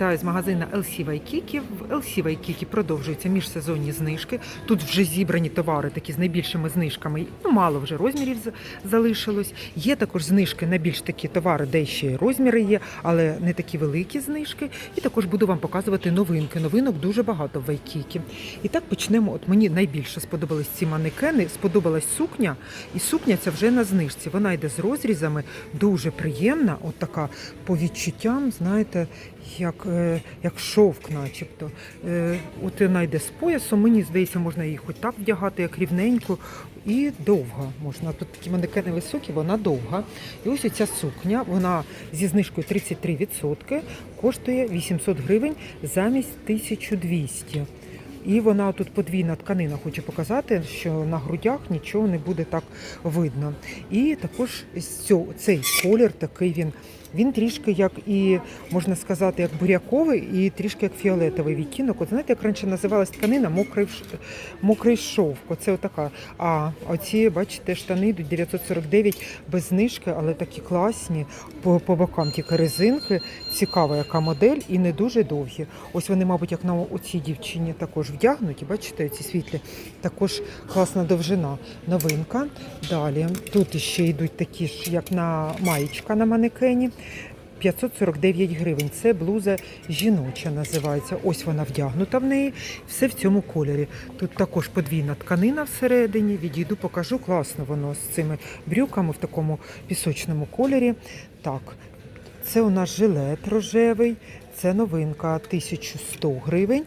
вітаю з магазина LC Waikiki. В LC Waikiki продовжуються міжсезонні знижки. Тут вже зібрані товари такі з найбільшими знижками. Ну, мало вже розмірів залишилось. Є також знижки на більш такі товари, де ще розміри є, але не такі великі знижки. І також буду вам показувати новинки. Новинок дуже багато в Waikiki. І так почнемо. От мені найбільше сподобались ці манекени. Сподобалась сукня, і сукня ця вже на знижці. Вона йде з розрізами, дуже приємна. От така по відчуттям, знаєте, як, е, як шовк, начебто. Е, От вона йде з поясом. Мені здається, можна її хоч так вдягати, як рівненько. І довга можна. Тут такі манекени високі, вона довга. І ось ця сукня, вона зі знижкою 33%, коштує 800 гривень замість 1200. І вона тут подвійна тканина, хочу показати, що на грудях нічого не буде так видно. І також цей колір такий він. Він трішки як і можна сказати, як буряковий, і трішки як фіолетовий відтінок. От знаєте, як раніше називалась тканина мокрий, мокрий шовк. Оце отака. А оці, бачите, штани йдуть 949 без знижки, але такі класні. По, по бокам тільки резинки. Цікава, яка модель, і не дуже довгі. Ось вони, мабуть, як на оцій дівчині також вдягнуті. Бачите, ці світлі. Також класна довжина. Новинка. Далі тут ще йдуть такі ж, як на маєчка на манекені. 549 гривень. Це блуза жіноча називається. Ось вона вдягнута в неї. Все в цьому кольорі. Тут також подвійна тканина всередині. Відійду, покажу. Класно воно з цими брюками в такому пісочному кольорі. Так, це у нас жилет рожевий. Це новинка 1100 гривень.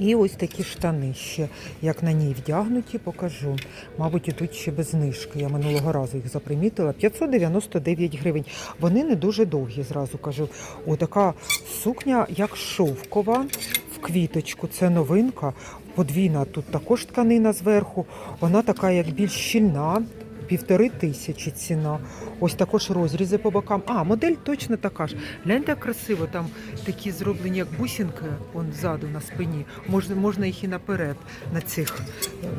І ось такі штани ще, як на ній вдягнуті, покажу. Мабуть, ідуть ще без знижки. Я минулого разу їх запримітила. 599 гривень. Вони не дуже довгі, зразу кажу. О, така сукня, як шовкова, в квіточку. Це новинка. Подвійна тут також тканина зверху. Вона така, як більш щільна. Півтори тисячі ціна. Ось також розрізи по бокам. А, модель точно така ж. Гляньте, як красиво там такі зроблені, як бусинки, он ззаду на спині. Можна, можна їх і наперед на цих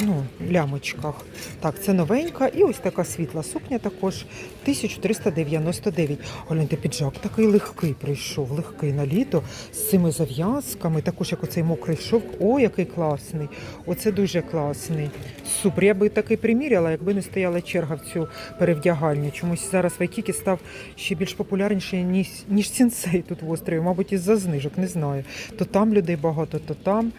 ну, лямочках. Так, це новенька. І ось така світла сукня також 1399. Гляньте, піджак такий легкий прийшов, легкий на літо з цими зав'язками. Також як оцей мокрий шовк. О, який класний! Оце дуже класний. Супер. Я би такий приміряла, якби не стояла черга в цю перевдягальню. Чомусь зараз Вайкікі став ще більш популярніший, ніж, ніж сінсей тут в острові. Мабуть, із-за знижок, не знаю. То там людей багато, то там.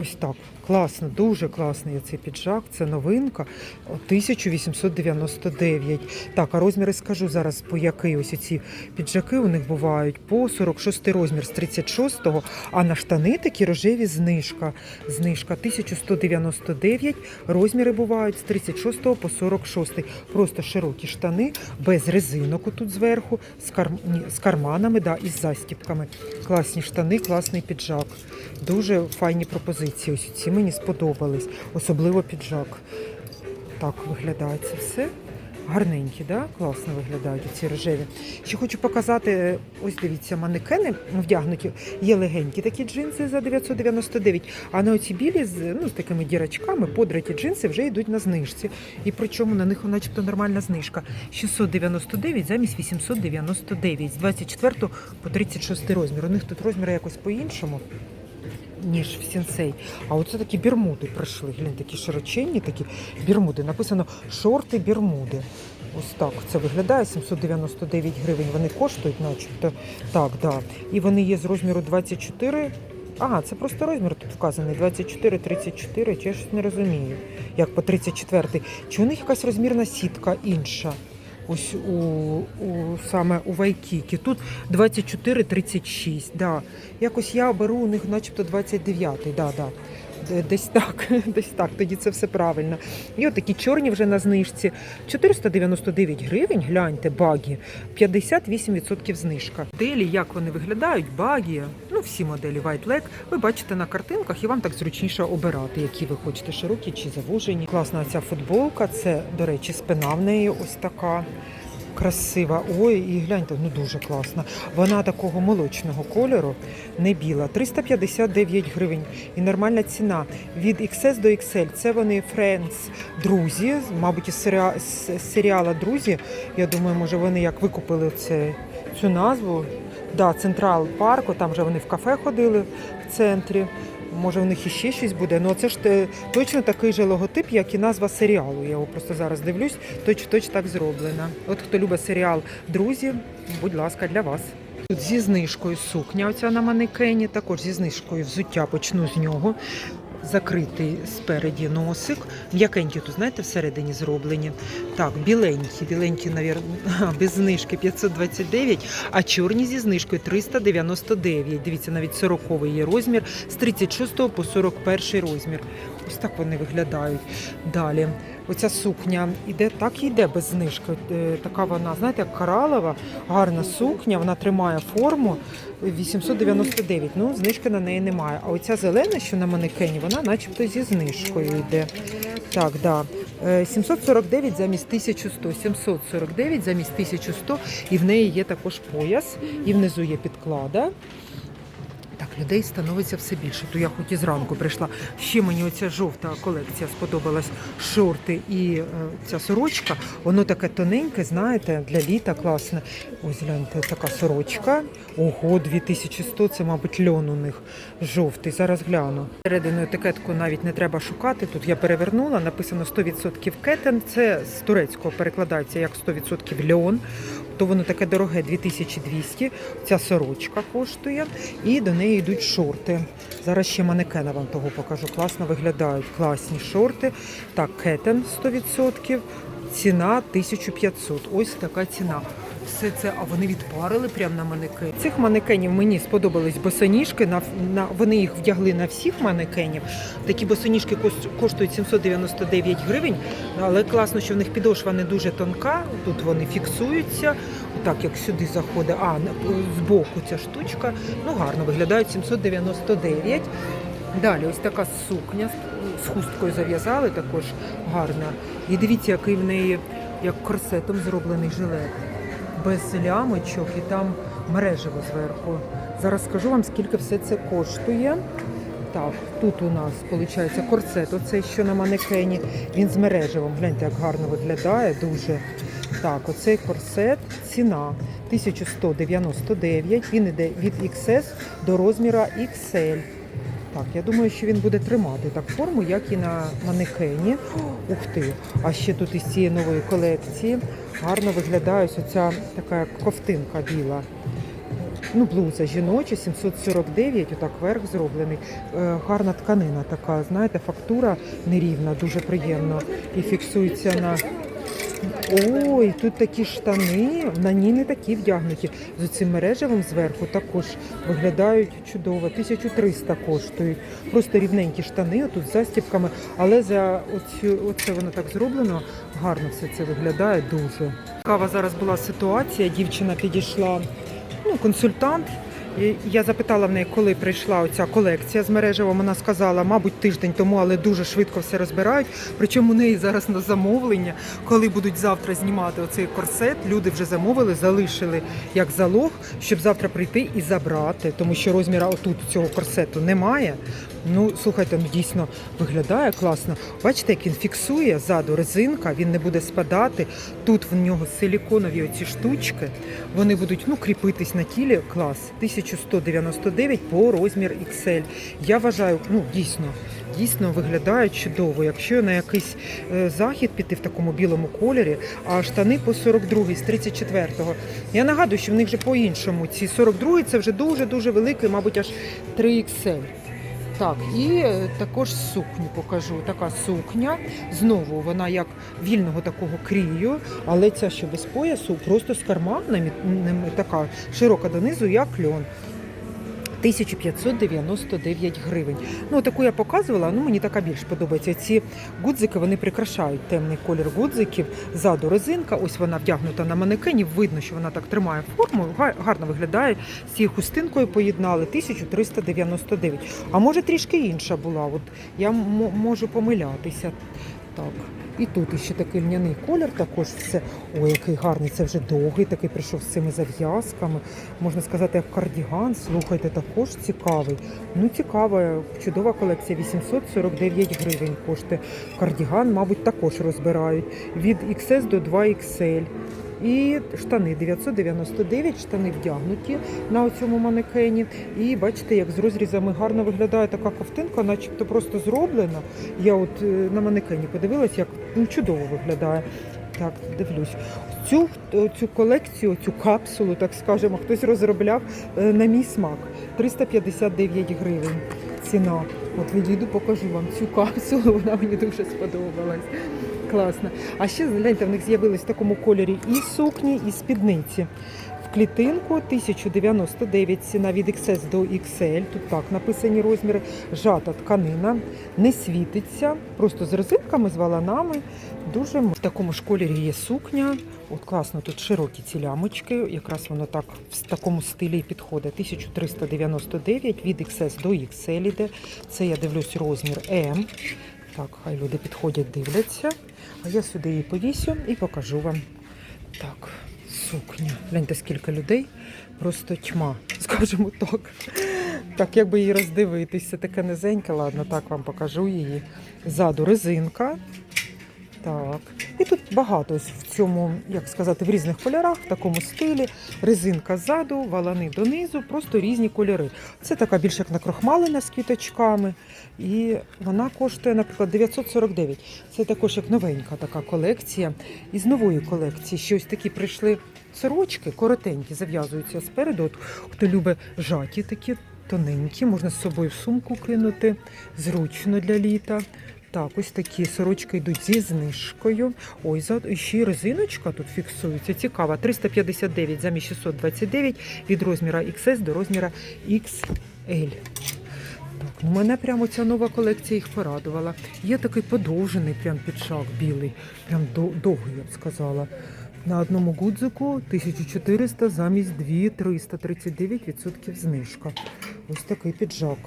Ось так. Класно, дуже класний цей піджак. Це новинка. 1899. Так, а розміри скажу зараз, по який ось ці піджаки у них бувають по 46 розмір з 36-го, а на штани такі рожеві знижка. Знижка 1199. Розміри бувають з 36 по 46. Просто широкі штани без резинок тут зверху, з, кар... ні, з карманами да, і з застіпками. Класні штани, класний піджак. Дуже файні пропозиції. Ось ці мені сподобались, особливо піджак. Так виглядає це все. Гарненькі, да? класно виглядають ці рожеві. Ще хочу показати, ось дивіться, манекени вдягнуті. Є легенькі такі джинси за 999, а на оці білі з, ну, з такими дірочками подраті джинси вже йдуть на знижці. І причому на них начебто нормальна знижка. 699 замість 899, з 24 по 36 розмір. У них тут розміри якось по-іншому ніж в сенсей. А оце такі бірмуди прийшли. Глянь, такі широченні, такі бірмуди. Написано шорти бірмуди. Ось так це виглядає. 799 гривень. Вони коштують, начебто. Так, да. І вони є з розміру 24. Ага, це просто розмір тут вказаний 24, 34, чи я щось не розумію. Як по 34. Чи у них якась розмірна сітка інша? Ось у, у саме у Вайкікі. Тут 24-36. Да. Якось я беру у них начебто 29-й. Да, да. Д- Десь так, десь так, тоді це все правильно. І от такі чорні вже на знижці. 499 гривень, гляньте, багі, 58% знижка. Моделі, як вони виглядають, багі, ну всі моделі White Leg, ви бачите на картинках і вам так зручніше обирати, які ви хочете, широкі чи завужені. Класна ця футболка, це, до речі, спина в неї ось така. Красива. Ой, і гляньте, ну дуже класна. Вона такого молочного кольору, не біла. 359 гривень. І нормальна ціна. Від XS до XL. Це вони Friends, друзі. Мабуть, із серіала Друзі. Я думаю, може вони як викупили це, цю назву. Да, Централ парку, там вже вони в кафе ходили в центрі. Може, в них іще щось буде. Ну це ж те- точно такий же логотип, як і назва серіалу. Я його просто зараз дивлюсь, точ точ так зроблена. От хто любить серіал Друзі, будь ласка, для вас. Тут зі знижкою сукня, оця на манекені, також зі знижкою взуття почну з нього. Закритий спереді носик. М'якенькі тут, знаєте, всередині зроблені. Так, біленькі, біленькі, навірно, без знижки 529, а чорні зі знижкою 399. Дивіться, навіть 40 є розмір, з 36 по 41 розмір. Ось так вони виглядають. Далі. Оця сукня іде, так і йде без знижки. Е, Така вона, знаєте, як коралова, гарна сукня, вона тримає форму 899. Ну, знижки на неї немає. А оця зелена, що на манекені, вона начебто зі знижкою йде. Так, да. Е, 749 замість 1100, 749 замість 1100, і в неї є також пояс, і внизу є підклада. Так, людей становиться все більше. То я хоч і зранку прийшла. Ще мені оця жовта колекція сподобалась. Шорти і е, ця сорочка. Воно таке тоненьке, знаєте, для літа класне. Ось гляньте, така сорочка. Ого, 2100, це, мабуть, льон у них жовтий. Зараз гляну. Середину етикетку навіть не треба шукати. Тут я перевернула, написано 100% кетен. Це з турецького перекладається як 100% льон. То воно таке дороге 2200. Ця сорочка коштує. І до неї йдуть шорти. Зараз ще манекена вам того покажу. Класно виглядають. Класні шорти. Так, кетен 100%. Ціна 1500. Ось така ціна. Все це, а вони відпарили прямо на манекен. Цих манекенів мені сподобались босоніжки. На, на, вони їх вдягли на всіх манекенів. Такі босоніжки коштують 799 гривень, але класно, що в них підошва не дуже тонка. Тут вони фіксуються. Так, як сюди заходить, а збоку ця штучка. Ну гарно виглядають 799. Далі ось така сукня з- хусткою зав'язали, також гарна. І дивіться, який в неї як корсетом зроблений жилет. Без лямочок і там мережево зверху. Зараз скажу вам, скільки все це коштує. Так, тут у нас виходить корсет, оцей що на манекені. Він з мережевим. Гляньте, як гарно виглядає, дуже. Так, оцей корсет, ціна 1199. Він іде від XS до розміру XL. Так, я думаю, що він буде тримати так форму, як і на манекені. Ух ти! А ще тут із цієї нової колекції гарно виглядає ось оця така ковтинка біла. Ну, блуза жіноча, 749, отак верх зроблений. Е, гарна тканина така, знаєте, фактура нерівна, дуже приємно. І фіксується на. Ой, тут такі штани, на ній не такі вдягнуті. З цим мережевим зверху також виглядають чудово. 1300 коштують. Просто рівненькі штани, тут з застібками, але за оцю, оце воно так зроблено, гарно все це виглядає дуже. Цікава зараз була ситуація. Дівчина підійшла, ну, консультант. Я запитала в неї, коли прийшла оця колекція з мережевом. Вона сказала, мабуть, тиждень тому, але дуже швидко все розбирають. Причому у неї зараз на замовлення, коли будуть завтра знімати оцей корсет, люди вже замовили, залишили як залог, щоб завтра прийти і забрати, тому що розміра отут цього корсету немає. Ну, слухайте, ну дійсно виглядає класно. Бачите, як він фіксує ззаду резинка, він не буде спадати. Тут в нього силіконові оці штучки. Вони будуть ну, кріпитись на тілі. Клас. 1199 по розмір XL. Я вважаю, ну дійсно, дійсно виглядає чудово. Якщо на якийсь е, захід піти в такому білому кольорі, а штани по 42 з 34-го. Я нагадую, що в них вже по-іншому. Ці 42 це вже дуже-дуже великий, мабуть, аж 3XL. Так, і е, також сукню покажу. Така сукня. Знову вона як вільного такого крію, але ця що без поясу, просто з карманами, така широка донизу, як льон. 1599 гривень. Ну, таку я показувала, ну мені така більш подобається. Ці гудзики вони прикрашають темний колір гудзиків. Ззаду резинка, ось вона вдягнута на манекені. Видно, що вона так тримає форму, га- гарно виглядає. З цією хустинкою поєднали 1399. А може трішки інша була. От я можу помилятися. Так. І тут ще такий льняний колір, також все. Ой, який гарний, це вже довгий, такий прийшов з цими зав'язками. Можна сказати, як кардіган. Слухайте, також цікавий. Ну, цікава, чудова колекція. 849 гривень коштує. Кардіган, мабуть, також розбирають. Від XS до 2XL. І штани 999, штани вдягнуті на цьому манекені. І бачите, як з розрізами гарно виглядає така ковтинка, начебто просто зроблена. Я от е, на манекені подивилась, як ну, чудово виглядає. Так, дивлюсь. Цю, цю колекцію, цю капсулу, так скажемо, хтось розробляв е, на мій смак. 359 гривень ціна. От відійду, покажу вам цю капсулу, вона мені дуже сподобалась. Класно. А ще гляньте, в них з'явились в такому кольорі і сукні, і спідниці. В клітинку 1099 ціна від XS до XL. Тут так написані розміри. Жата тканина, не світиться, просто з резинками, з валанами. Дуже в такому ж кольорі є сукня. От класно, тут широкі ці лямочки. Якраз воно так в такому стилі підходить. 1399 від XS до XL іде. Це я дивлюсь розмір М. Так, хай люди підходять, дивляться. А я сюди її повісю і покажу вам. Так, сукня. Гляньте, скільки людей. Просто тьма, скажімо так. Так, якби її роздивитися, таке низеньке, ладно, так вам покажу її. Ззаду резинка. Так. І тут багато ось в цьому, як сказати, в різних кольорах, в такому стилі. Резинка ззаду, валани донизу, просто різні кольори. Це така більш як накрохмалена з квіточками. І вона коштує, наприклад, 949. Це також як новенька така колекція. Із нової колекції щось такі прийшли сорочки, коротенькі, зав'язуються спереду. От, хто любить жаті такі тоненькі, можна з собою в сумку кинути, зручно для літа. Так, ось такі сорочки йдуть зі знижкою. Ой, за ще й резиночка тут фіксується. Цікава. 359 замість 629 від розміра XS до розміра XL. Так, ну мене прямо ця нова колекція їх порадувала. Є такий подовжений прям підшак білий, прям довгий, я б сказала. На одному гудзику 1400 замість 2339% знижка. Ось такий піджак.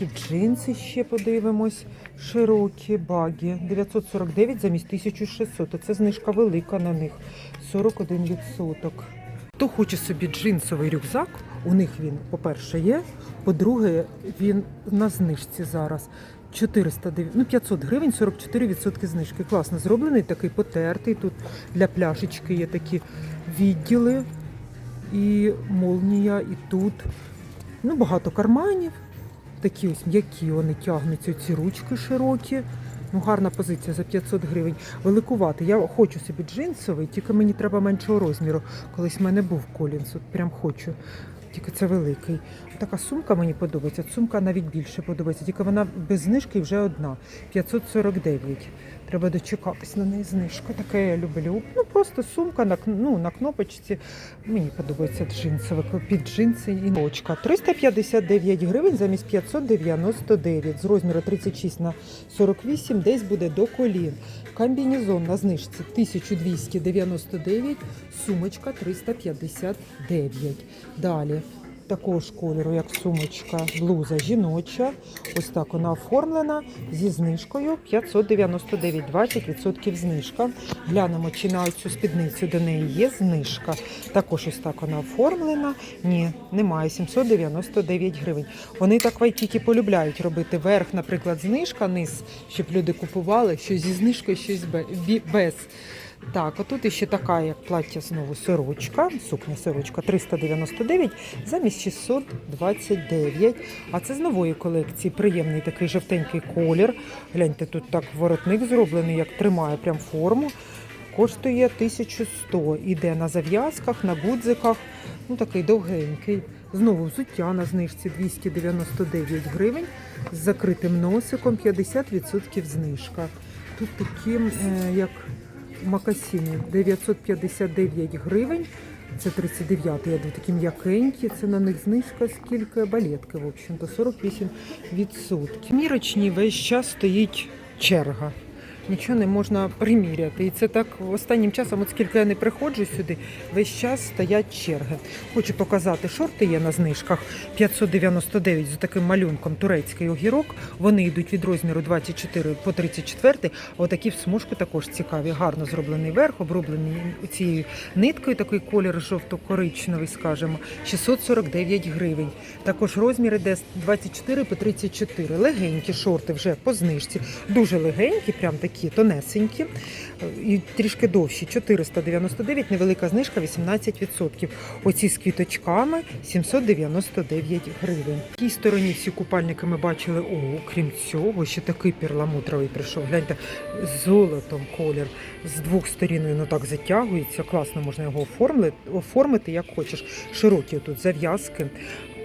Такі джинси ще подивимось. Широкі баги. 949 замість 1600. Оце знижка велика на них. 41%. Хто хоче собі джинсовий рюкзак, у них він, по-перше, є. По-друге, він на знижці зараз. 409, ну 500 гривень, 44% знижки. Класно зроблений, такий потертий. Тут для пляшечки є такі відділи. І молнія, і тут. Ну, багато карманів. Такі ось м'які вони тягнуться, ці ручки широкі. Ну, гарна позиція за 500 гривень. Великувати. Я хочу собі джинсовий, тільки мені треба меншого розміру. Колись в мене був колінс, от прям хочу. Тільки це великий. Така сумка мені подобається. Сумка навіть більше подобається, тільки вона без знижки вже одна. 549. Треба дочекатись на неї знижка. Таке я люблю. Ну просто сумка на, ну, на кнопочці. Мені подобається джинсове під джинси і ночка. 359 гривень замість 599 з розміру 36 на 48 десь буде до колін. Комбінезон на знижці 1299, сумочка 359. Далі такого ж кольору, як сумочка, блуза жіноча. Ось так вона оформлена зі знижкою 599, 20% знижка. Глянемо, чи на цю спідницю до неї є знижка. Також ось так вона оформлена. Ні, немає 799 гривень. Вони так вайкіки полюбляють робити верх, наприклад, знижка, низ, щоб люди купували щось зі знижкою, щось бе- без. Так, а тут ще така, як плаття знову сорочка, сукня сорочка 399 замість 629. А це з нової колекції. Приємний такий жовтенький колір. Гляньте, тут так воротник зроблений, як тримає прям форму. Коштує 1100. Іде на зав'язках, на гудзиках. Ну такий довгенький. Знову взуття на знижці 299 гривень з закритим носиком, 50% знижка. Тут такі, е, як Макасіни 959 гривень. Це 39 я думаю, такі м'якенькі. Це на них знижка скільки балетки, в общем-то, 48%. Мірочні весь час стоїть черга. Нічого не можна приміряти. І це так останнім часом, от скільки я не приходжу сюди, весь час стоять черги. Хочу показати, шорти є на знижках 599 з таким малюнком турецький огірок. Вони йдуть від розміру 24 по 34. Отакі в смужку також цікаві. Гарно зроблений верх, оброблений цією ниткою, такий колір жовто-коричневий, скажімо, 649 гривень. Також розмір іде з 24 по 34. Легенькі шорти вже по знижці. Дуже легенькі, прям такі такі тонесенькі і трішки довші 499, невелика знижка 18%. Оці з квіточками 799 гривень. В тій стороні всі купальники ми бачили. О, крім цього, ще такий перламутровий прийшов. Гляньте, з золотом колір. З двох сторін він так затягується. Класно можна його оформити, оформити як хочеш. Широкі тут зав'язки.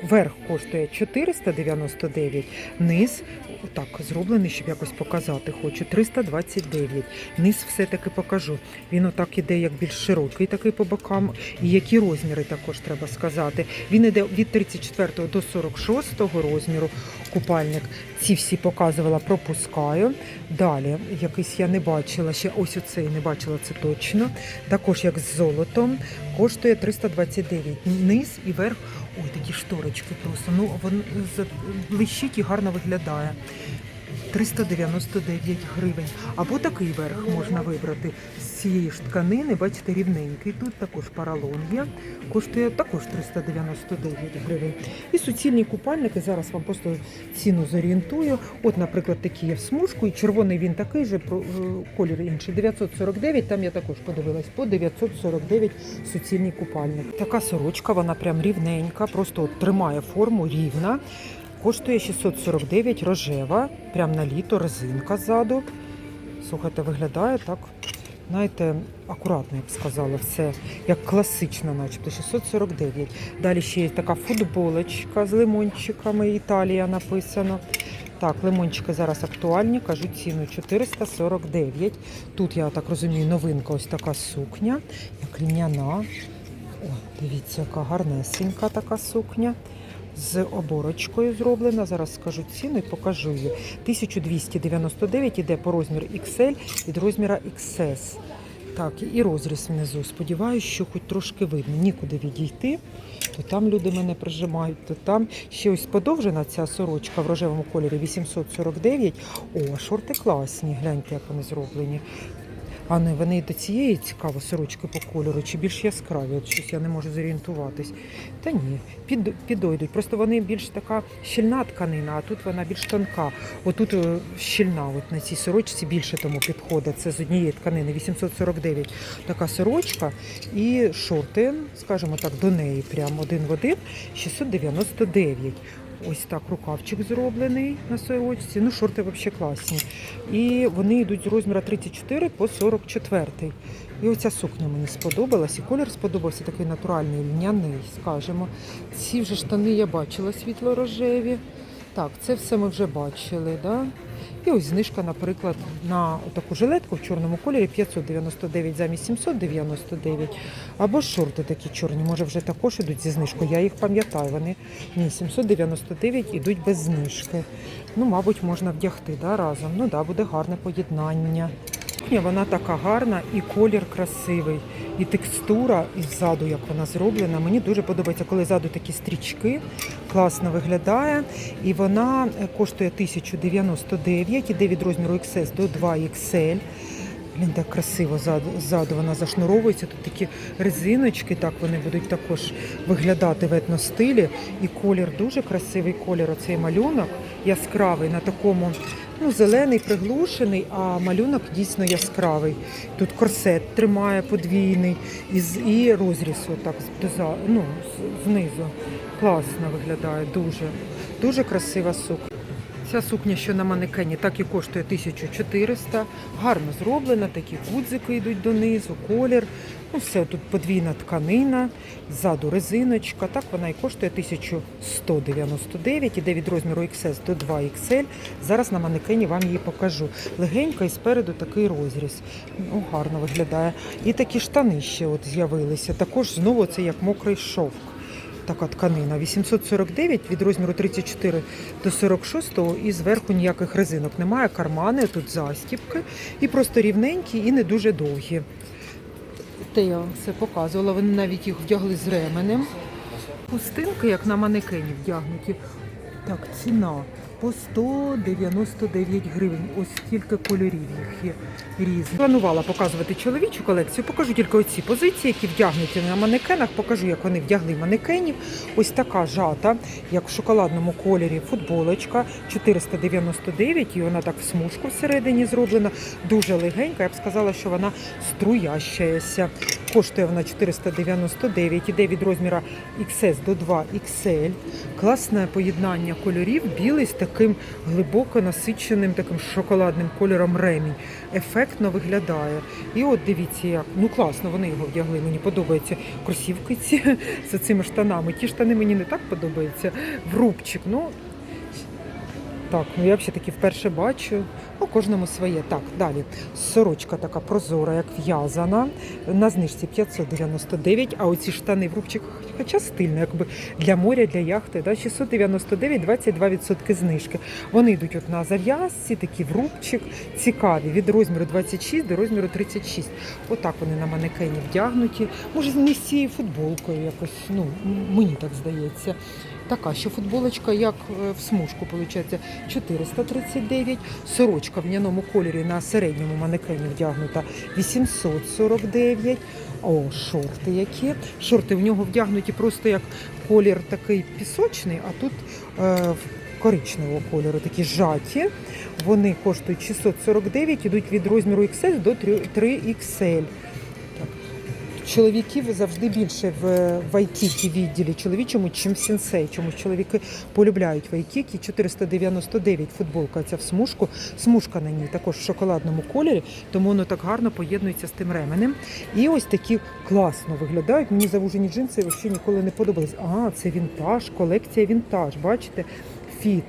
Верх коштує 499, низ отак зроблений, щоб якось показати хочу. 329. Низ все-таки покажу. Він отак іде як більш широкий, такий по бокам. І які розміри також треба сказати. Він іде від 34 до 46 розміру купальник. Ці всі показувала, пропускаю. Далі якийсь я не бачила. Ще ось оцей не бачила, це точно. Також як з золотом. Коштує 329. Низ і верх. Ой, такі шторочки просто. Ну, за- блищить і гарно виглядає. 399 гривень. Або такий верх можна вибрати з цієї ж тканини. Бачите, рівненький. Тут також паралон є. Коштує також 399 гривень. І суцільні купальники. Зараз вам просто ціну зорієнтую. От, наприклад, такі є в смужку, і червоний він такий же, е, колір інший. 949, там я також подивилась, по 949 суцільний купальник. Така сорочка, вона прям рівненька, просто от тримає форму рівна. Коштує 649 рожева, прям на літо, резинка ззаду. Слухайте, виглядає так. Знаєте, акуратно, я б сказала, все як класично, начебто 649. Далі ще є така футболочка з лимончиками, Італія написано. Так, лимончики зараз актуальні, кажу ціну 449. Тут, я так розумію, новинка ось така сукня, як льняна. О, дивіться, яка гарнесенька така сукня. З оборочкою зроблена. Зараз скажу ціну і покажу її. 1299 іде по розміру XL від розміра XS. Так, і розріз внизу. Сподіваюся, що хоч трошки видно. Нікуди відійти. То там люди мене прижимають, то там ще ось подовжена ця сорочка в рожевому кольорі 849. О, шорти класні. Гляньте, як вони зроблені. А не вони до цієї цікаво сорочки по кольору, чи більш яскраві? От щось я не можу зорієнтуватись. Та ні, під, підойдуть. Просто вони більш така щільна тканина, а тут вона більш тонка. Отут е, щільна, от на цій сорочці більше тому підходить. Це з однієї тканини, 849 така сорочка. І шорти, скажімо так, до неї прям один в один, 699. Ось так рукавчик зроблений на сорочці. Ну, шорти взагалі класні. І вони йдуть з розміру 34 по 44. І оця сукня мені сподобалась, і колір сподобався такий натуральний, льняний, скажімо. Ці вже штани я бачила світло-рожеві. Так, це все ми вже бачили. Да? І ось знижка, наприклад, на таку жилетку в чорному кольорі 599 замість 799. Або шорти такі чорні, може вже також ідуть зі знижкою. Я їх пам'ятаю. Вони ні, 799 ідуть без знижки. Ну, мабуть, можна вдягти да, разом. Ну да, буде гарне поєднання. Ні, Вона така гарна і колір красивий, і текстура і ззаду, як вона зроблена. Мені дуже подобається, коли ззаду такі стрічки, класно виглядає. І вона е, коштує 1099, іде від розміру XS до 2XL. Блін, так красиво ззаду, ззаду вона зашнуровується. Тут такі резиночки, так вони будуть також виглядати в етностилі. І колір дуже красивий колір. Оцей малюнок яскравий на такому, ну, зелений, приглушений, а малюнок дійсно яскравий. Тут корсет тримає подвійний і, і розріз отак ну, знизу. Класно виглядає, дуже. Дуже красива сукня. Ця сукня, що на манекені, так і коштує 1400. Гарно зроблена, такі гудзики йдуть донизу, колір. Ну, все тут подвійна тканина, ззаду резиночка. Так вона і коштує 1199, іде від розміру XS до 2XL. Зараз на манекені вам її покажу. Легенька і спереду такий розріз. Ну, гарно виглядає. І такі штани ще от з'явилися. Також знову це як мокрий шовк така тканина. 849 від розміру 34 до 46 і зверху ніяких резинок немає. Кармани, тут застіпки і просто рівненькі і не дуже довгі. Те я все показувала. Вони навіть їх вдягли з ременем. Пустинки, як на манекені вдягнуті. Так, ціна по 199 гривень. Ось стільки кольорів їх є різних. Планувала показувати чоловічу колекцію. Покажу тільки оці позиції, які вдягнуті на манекенах. Покажу, як вони вдягли манекенів. Ось така жата, як в шоколадному кольорі, футболочка 499, і вона так в смужку всередині зроблена. Дуже легенька. Я б сказала, що вона струящаяся. Коштує вона 499, іде від розміра XS до 2XL. Класне поєднання кольорів, білий з таким глибоко насиченим таким шоколадним кольором ремінь. Ефектно виглядає. І от дивіться, як ну класно, вони його вдягли. Мені подобаються кросівки ці з цими штанами. Ті штани мені не так подобаються. В рубчик. Ну так, ну я взагалі таки вперше бачу. Ну, кожному своє. Так, далі. Сорочка така прозора, як в'язана. На знижці 599, а оці штани в рубчиках, хоча стильно, якби для моря, для яхти, да, 699, 22% знижки. Вони йдуть от на зав'язці, такі в рубчик, цікаві, від розміру 26 до розміру 36. Отак вони на манекені вдягнуті. Може, не з цією футболкою якось, ну, мені так здається. Така, що футболочка, як е, в смужку, виходить, 439. Сорочка в льняному кольорі на середньому манекені вдягнута 849. О, шорти які. Шорти в нього вдягнуті просто як колір такий пісочний, а тут е, коричневого кольору такі жаті. Вони коштують 649, ідуть від розміру XS до 3XL. Чоловіків завжди більше в вайкікі відділі чоловічому, чим в сінсей. Чомусь чоловіки полюбляють вайкікі. 499 футболка ця в смужку. Смужка на ній також в шоколадному кольорі, тому воно так гарно поєднується з тим ременем. І ось такі класно виглядають. Мені завужені джинси взагалі ніколи не подобались. А, це вінтаж, колекція вінтаж. Бачите? Фіт.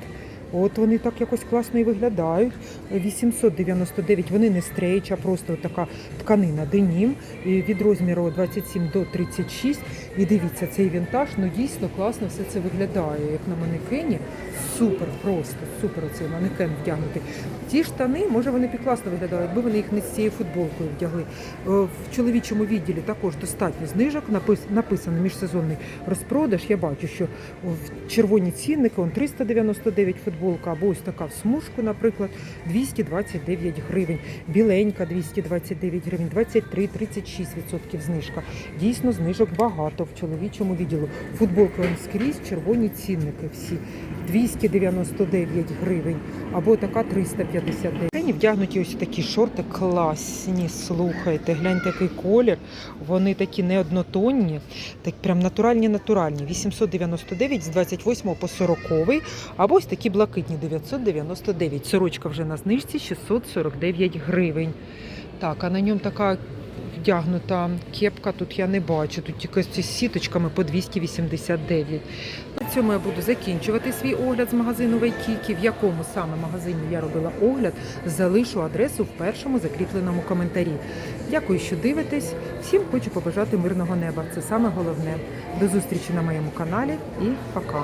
От вони так якось класно і виглядають. 899, вони не стрейч, а просто така тканина денім від розміру 27 до 36. І дивіться, цей вінтаж, ну дійсно класно все це виглядає, як на манекені. Супер, просто супер оцей манекен вдягнутий. Ті штани, може вони б і класно якби вони їх не з цією футболкою вдягли. Е, В чоловічому відділі також достатньо знижок. Написано міжсезонний розпродаж. Я бачу, що в червоні цінники он 399 футболка, або ось така в смужку, наприклад, 229 гривень. Біленька 229 гривень, 23-36% знижка. Дійсно, знижок багато в чоловічому відділу. Футболки он скрізь, червоні цінники всі. 299 гривень, або така 359. Мені вдягнуті ось такі шорти класні. Слухайте, гляньте який колір. Вони такі неоднотонні, так прям натуральні натуральні. 899 з 28 по 40, або ось такі блакитні 999. Сорочка вже на знижці 649 гривень. Так, а на ньому така вдягнута кепка, тут я не бачу. Тут тільки з сіточками по 289. На цьому я буду закінчувати свій огляд з магазину Вайкікі. В якому саме магазині я робила огляд, залишу адресу в першому закріпленому коментарі. Дякую, що дивитесь. Всім хочу побажати мирного неба. Це саме головне. До зустрічі на моєму каналі і пока.